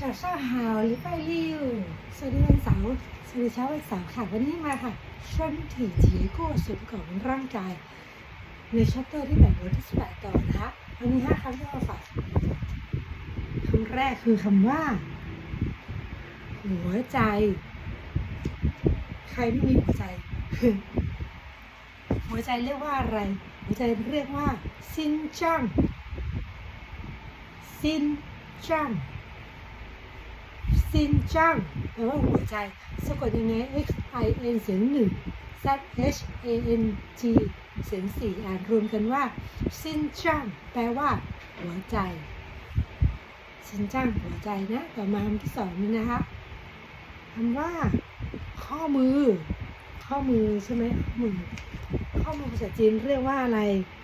早上好礼拜六สวัสดีวันเสาร์สวัสดีเช้าวันเสาร์ค่ะ วันนี้มาค่ะ身体结构ส่วนประกอบของร่างกาย ในชัปเตอร์ที่แบ่งไว้ที่สิบแปดตอนนะคะ วันนี้ห้าคำที่เราฝากคำแรกคือคำว่า หัวใจ ใครไม่มีหัวใจ หัวใจเรียกว่าอะไร หัวใจเรียกว่าซินจังซินจัง ซินจังแปลว่าหัวใจสะกดยังไง x i n เสียงหนึ่ง z h a n g เสียงสี่อ่านรวมกันว่าซินจังแปลว่า หัวใจ ซินจังหัวใจนะ ต่อมาคำที่สองนี่นะคะคำว่า ข้อมือ ข้อมือใช่ไหมข้อมือ ข้อมือภาษาจีนเรียกว่าอะไร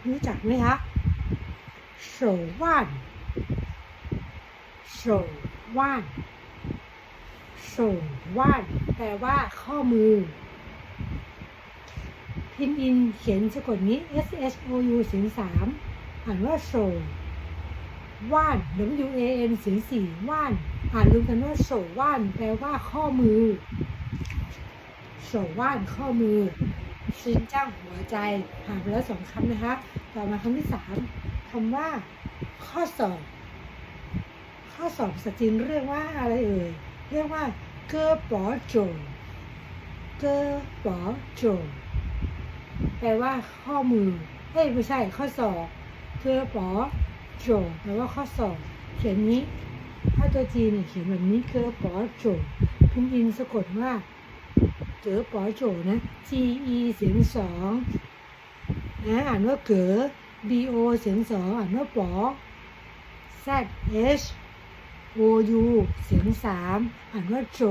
รู้จักไหมคะ手腕手腕 手腕แปลว่าข้อมือ พินอินเขียนสะกดนี้ S H O U เสียงสามอ่านว่าโฉว่าน W A N เสียงสี่ว่าน อ่านรวมกันว่าโฉว่าน แปลว่าข้อมือโฉว่านข้อมือชินจ้างหัวใจผ่านไปแล้วสองคำนะคะ ต่อมาคำที่สามคำว่า ข้อสอบ ข้อสอบภาษาจีนเรียกว่าอะไรเอ่ย เรียกว่า เกอปอโจเกอปอโจแปลว่าข้อมือเอ้ยไม่ใช่ข้อศอกเกอปอโจแปลว่าข้อศอกเขียนนี้ ถ้าตัวจีนเนี่ยเขียนแบบนี้เกอปอโจพิมพ์อินสะกดว่าเก๋อปอโจนะ G E เสียงสองนะอ่านว่าเก๋อ B O เสียงสองอ่านว่าปอ Z H O U เสียงสามอ่านว่าโจ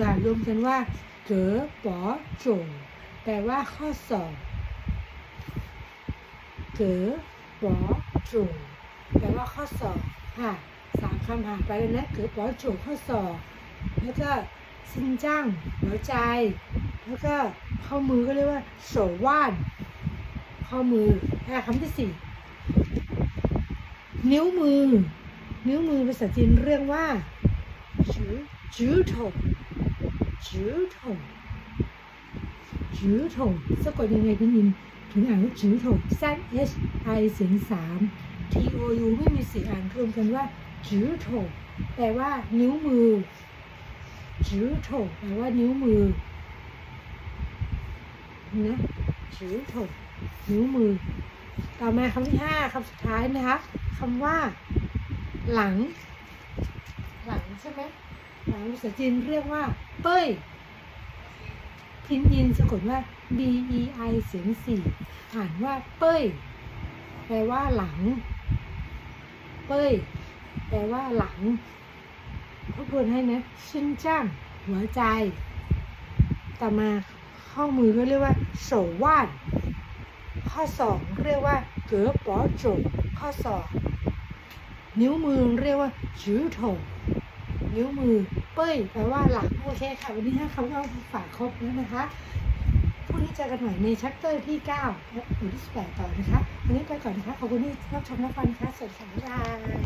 อ่านรวมกันว่าเก๋อปอโจแปลว่าข้อสอบเก๋อปอโจแปลว่าข้อสอบค่ะสามคำผ่านไปแล้วนะเก๋อปอโจข้อสอบแล้วก็ซินจ้างหัวใจ แล้วก็ข้อมือก็เรียกว่าโฉว่านข้อมืออ่คำที่สี่นิ้วมือ นิ้วมือภาษาจีนเรียกว่าจื้อจื้อถงจื้อถงจื้อถงสะกดยังไงพี่นินถึงอ่านว่าจื้อถง Z H I เสียงสาม T O U ไม่มีเสียงอ่านรวมกันว่าจื้อถงแปลว่านิ้วมือจื้อถงแปลว่านิ้วมือนะจื้อถงนิ้วมือ ต่อมาคำที่ห้าคำสุดท้ายนะคะคำว่า หลัง หลังใช่ไหมหลังภาษาจีนเรียกว่า เป้ยพินยินสะกดว่า B E I เสียงสี่อ่านว่าเป้ย แปลว่าหลัง เป้ย แปลว่าหลังทบทวนให้นะชินจ้างหัวใจ ต่อมาข้อมือก็เรียกว่าโฉว่าน ข้อสองเรียกว่าเก๋อปอโจข้อสอง นิ้วมือเรียกว่าจื้อโถนิ้วมือ เป้ยแปลว่าหลังโอเคค่ะ วันนี้ห้าคำก็ฝากครบแล้วนะคะพรุ่งนี้เจอกันใหม่ในชัปเตอร์ที่ 9 และบทที่18ต่อนะคะ วันนี้ไปก่อนนะคะ ขอบคุณที่รับชมรับฟังนะคะสวัสดีค่ะบ๊ายบาย